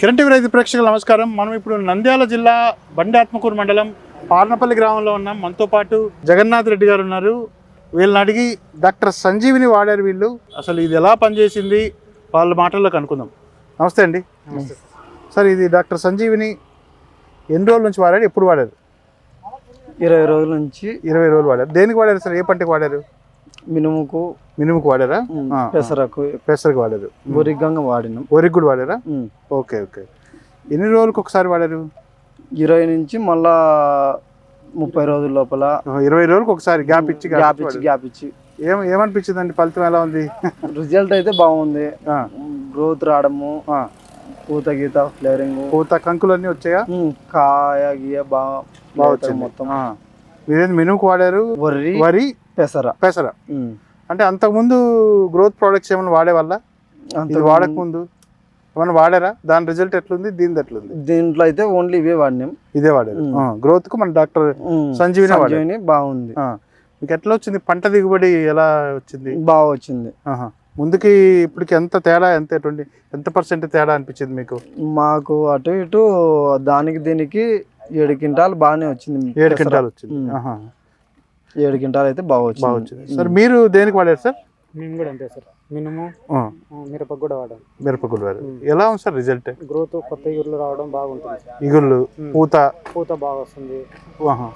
Kiran TV రైతు ప్రేక్షకులు నమస్కారం. మనం ఇప్పుడు నంద్యాల జిల్లా బండి ఆత్మకూరు మండలం పార్నపల్లి గ్రామంలో ఉన్నాం. మనతో పాటు జగన్నాథ్ రెడ్డి గారు ఉన్నారు. వీళ్ళని అడిగి డాక్టర్ సంజీవిని వాడారు వీళ్ళు. అసలు ఇది ఎలా పనిచేసింది? వాళ్ళ మాటల్లో కనుక్కుందాం నమస్తే అండి. సార్ ఇది డాక్టర్ సంజీవిని ఎన్ని రోజుల నుంచి వాడారు? ఎప్పుడు వాడారు? ఇరవై రోజుల నుంచి. ఇరవై రోజులు వాడారు. దేనికి వాడారు సార్? ఏ పంటకి వాడారు? మినుముకు మినుముకు వాడారా? పెసరకు. పెసరికి వాడారు బొరిగంగా వాడినాం. వరికి కూడా వాడారా. Okay okay. ఎన్ని రోజులకు ఒకసారి వాడారు? ఇరవై నుంచి మళ్ళా ముప్పై రోజుల లోపల ఇరవై రోజులకు ఒకసారి గ్యాప్ ఇచ్చి గ్యాప్ ఇచ్చి గ్యాప్ ఇచ్చి. ఏం ఏమనిపించిందండి? ఫలితం ఎలా ఉంది? రిజల్ట్ అయితే బాగుంది. గ్రోత్ రావడము. పూత గీత ఫ్లేరింగ్. పూత కంకులన్నీ వచ్చాయా? కాయ గీయ బాగా బాగా వచ్చింది. మొత్తం. మీరేంది మినుముకు వాడారు? వరి. వరి. పెసర. పెసర. అంటే అంతకుముందు గ్రోత్ ప్రోడక్ట్స్ ఏమైనా వాడేవాళ్ళ అంత ఇది వాడక ముందు? ఏమైనా వాడారా? దాని రిజల్ట్ ఎట్లుంది? దీనిది ఎట్లుంది? దీంట్లో అయితే ఓన్లీ ఇవే వాడినాం. ఇదే వాడారు. గ్రోత్కు మన డాక్టర్. సంజీవిని బాగుంది. మీకు ఎట్లా వచ్చింది? పంట దిగుబడి ఎలా వచ్చింది? బాగా వచ్చింది. ఆహా. ముందుకి ఇప్పటికి ఎంత తేడా ఎంత ట్వంటీ ఎంత పర్సెంట్ తేడా అనిపించింది మీకు? మాకు అటు ఇటు దానికి దీనికి ఏడు క్వింటాలు బాగానే వచ్చింది ఏడు. క్వింటాలు వచ్చింది. ఏడు క్వింటాలు అయితే బాగా బాగా వచ్చింది సార్ మీరు దేనికి వాడారు సార్? మేము కూడా అంతే సార్. మినుము ఆ, మిరపకు కూడా వాడాం మిరపగుళ్ళు వాడారు. ఎలా ఉంది సార్ రిజల్ట్ గ్రోత్ కొత్త ఇగుర్లు రావడం బాగుంటుంది. ఇగుళ్ళు. పూత? పూత బాగా వస్తుంది.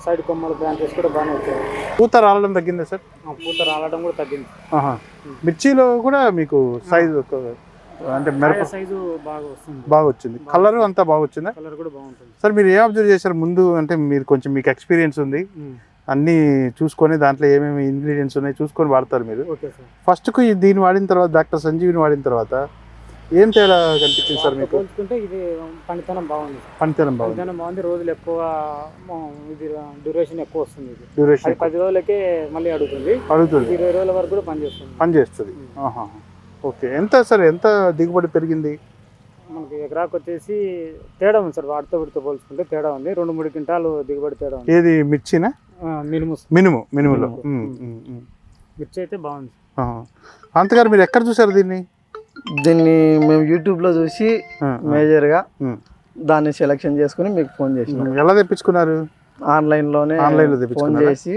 సైడ్ కొమ్మల బ్రాంచెస్ కూడా బాగానే వచ్చాయి. పూత రాలడం తగ్గిందా సార్? ఆ, పూత రావడం కూడా తగ్గింది ఆహా. మిర్చిలో కూడా మీకు సైజు అంటే మిరప సైజు బాగా వస్తుంది. బాగా వచ్చింది. కలర్ అంతా బాగా వచ్చిందా? కలర్ కూడా బాగుంటుంది. సార్ మీరు ఏం అబ్జర్వ్ చేశారు ముందు? అంటే మీరు కొంచెం మీకు ఎక్స్పీరియన్స్ ఉంది. అన్నీ చూసుకొని దాంట్లో ఏమేమి ఇంగ్రీడియంట్స్ ఉన్నాయి చూసుకొని వాడతారు మీరు. Okay sir. ఫస్ట్కు దీన్ని వాడిన తర్వాత డాక్టర్ సంజీవిని వాడిన తర్వాత ఏం తేడా కనిపించింది సార్ మీకు? పోల్చుకుంటే ఇది పనితనం బాగుంది. పనితనం బాగుంది. పనితనం బాగుంది. రోజులు ఎక్కువ ఇది డ్యూరేషన్ ఎక్కువ వస్తుంది ఇది. డ్యూరేషన్ పది రోజులకే మళ్ళీ అడుగుతుంది. అడుగుతుంది. ఇరవై రోజుల వరకు కూడా పనిచేస్తుంది. పని చేస్తుంది ఆహా. ఓకే. ఎంత సార్ ఎంత దిగుబడి పెరిగింది? మనకి ఎకరాకు వచ్చేసి తేడా ఉంది సార్. వాటితో వీటితో పోల్చుకుంటే తేడా ఉంది. రెండు మూడు క్వింటాలు దిగుబడి తేడా ఉంది. ఏది మిర్చినా? మినుము మినుము మినుములో. మిర్చి అయితే బాగుంది. అంతగారు మీరు ఎక్కడ చూసారు దీన్ని? దీన్ని మేము యూట్యూబ్లో చూసి ఆ, ఆ. మేజర్గా ఉమ్. దాన్ని సెలెక్షన్ చేసుకుని మీకు ఫోన్ చేసినాం. ఎలా తెప్పించుకున్నారు? ఆన్లైన్లోనే Online లో ఫోన్? చేసి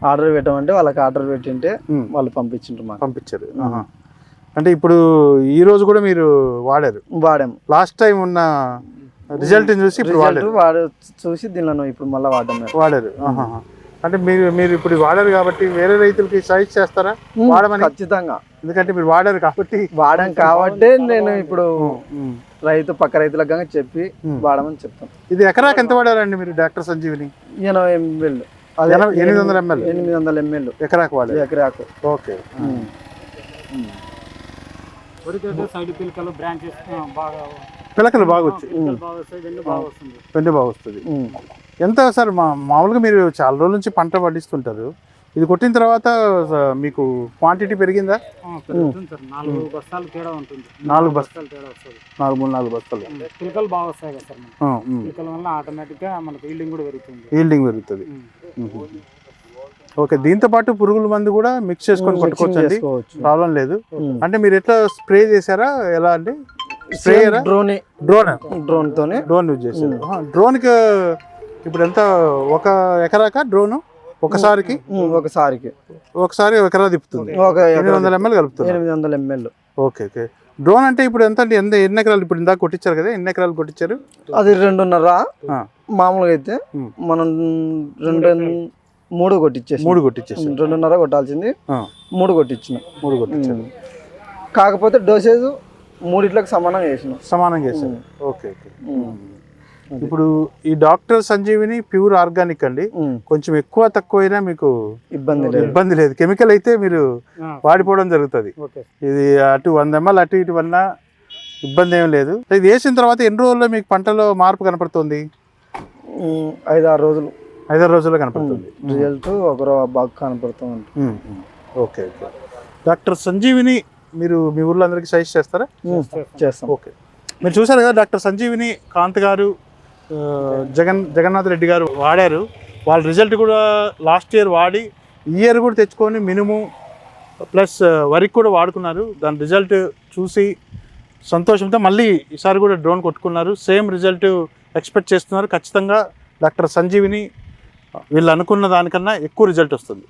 ఆర్డర్ పెట్టమంటే వాళ్ళకి ఆర్డర్ పెట్టింటే వాళ్ళు పంపించిండ్రు మాకు. పంపించారు. అంటే ఇప్పుడు ఈ రోజు కూడా మీరు వాడారు? వాడాం లాస్ట్ టైం ఉన్న రిజల్ట్ చూసి ఇప్పుడు వాడు చూసి దీనిలో ఇప్పుడు మళ్ళీ వాడడం. వాడారు. అంటే మీరు మీరు ఇప్పుడు వాడారు కాబట్టి వేరే రైతులకి సజెస్ట్ చేస్తారా? వాడమని? ఖచ్చితంగా. ఎందుకంటే మీరు వాడారు కాబట్టి. వాడాం కాబట్టే నేను ఇప్పుడు. రైతు పక్క రైతులకు కానీ చెప్పి. వాడమని చెప్తాం. ఇది ఎకరాకి ఎంత వాడారండి మీరు డాక్టర్ సంజీవిని? ఎనభై ఎంఎల్. ఎనిమిది వందల ఎంఎల్. ఎనిమిది వందల ఎంఎల్. ఎకరాకు వాడారు. ఎకరాకు. ఓకే. సైడ్ పిలకలు బ్రాంచెస్ బాగా పిలకలు బాగా వచ్చాయి పిలకలు బాగా వస్తుంది. పెండి బాగా వస్తుంది. ఉమ్. ఎంత సార్ మా మామూలుగా మీరు చాలా రోజుల నుంచి పంట పండిస్తుంటారు. ఇది కొట్టిన తర్వాత మీకు క్వాంటిటీ పెరిగిందా? నాలుగు బస్తాలు తేడా ఉంటుంది. నాలుగు బస్త- బస్తాలు తేడా వస్తుంది. నాలుగు మూడు నాలుగు బస్తాలు. పిలకలు బాగా వస్తాయి కదా సార్. పిలకల వల్ల ఆటోమేటిక్గా మనకి ఈల్డింగ్ కూడా పెరుగుతుంది. ఈల్డింగ్ పెరుగుతుంది. ఓకే దీంతో పాటు పురుగుల మందు కూడా మిక్స్ చేసుకొని కొట్టుకోవచ్చు ప్రాబ్లం లేదు. అంటే మీరు ఎట్లా స్ప్రే చేశారా? ఎలా అండి స్ప్రేయరా డ్రోన్ డ్రోన్. డ్రోన్? తోనే డ్రోన్ యూజ్ చేశారు. డ్రోన్కి ఇప్పుడు ఎంత ఒక ఎకరాక డ్రోన్? ఒకసారికి? ఒకసారికి. ఒకసారి ఒక ఎకరా తిప్పుతుంది. ఒక ఎనిమిది వందల ఎంఎల్ కలుపుతుంది. ఎనిమిది వందల ఎంఎల్. Okay okay. డ్రోన్ అంటే ఇప్పుడు ఎంత అంటే ఎంత ఎన్ని ఎకరాలు ఇప్పుడు ఇందాక కొట్టించారు కదా ఎన్ని ఎకరాలు కొట్టించారు? అది రెండున్నర. మామూలుగా అయితే. మనం రెండు మూడు కొట్టించేసి మూడు కొట్టించేసి రెండున్నర కొట్టాల్సింది. మూడు కొట్టించిన మూడు కొట్టించారు కాకపోతే డోసేజ్ మూడిట్లకు సమానంగా చేసిన. సమానం చేశారు. Okay okay. ఇప్పుడు ఈ డాక్టర్ సంజీవిని ప్యూర్ ఆర్గానిక్ అండి. కొంచెం ఎక్కువ తక్కువైనా మీకు ఇబ్బంది లేదు. ఇబ్బంది లేదు. కెమికల్ అయితే మీరు వాడిపోవడం జరుగుతుంది. ఓకే. ఇది అటు వంద ఎంఎల్ అటు ఇటు వల్ల ఇబ్బంది ఏం లేదు. ఇది వేసిన తర్వాత ఎన్ని రోజుల్లో మీకు పంటలో మార్పు కనపడుతుంది? ఉమ్, ఐదు ఆరు రోజులు. ఐదారు రోజుల్లో కనపడుతుంది. రిజల్ట్ ఒక రో- బాగా కనపడుతూ ఉంటుంది. ఉమ్, ఉమ్. Okay okay. డాక్టర్ సంజీవిని మీరు మీ ఊర్లో అందరికీ సజెస్ట్ చేస్తారా? చేస్తాం. ఓకే. మీరు చూసారు కదా డాక్టర్ సంజీవిని కాంత్ గారు జగన్ జగన్నాథ్ రెడ్డి గారు వాడారు. వాళ్ళ రిజల్ట్ కూడా లాస్ట్ ఇయర్ వాడి ఈ ఇయర్ కూడా తెచ్చుకొని మినిమం ప్లస్ వరికి కూడా వాడుకున్నారు. దాని రిజల్ట్ చూసి సంతోషంతో మళ్ళీ ఈసారి కూడా డ్రోన్ కొట్టుకున్నారు. సేమ్ రిజల్ట్ ఎక్స్పెక్ట్ చేస్తున్నారు. ఖచ్చితంగా డాక్టర్ సంజీవిని వీళ్ళు అనుకున్న దానికన్నా ఎక్కువ రిజల్ట్ వస్తుంది.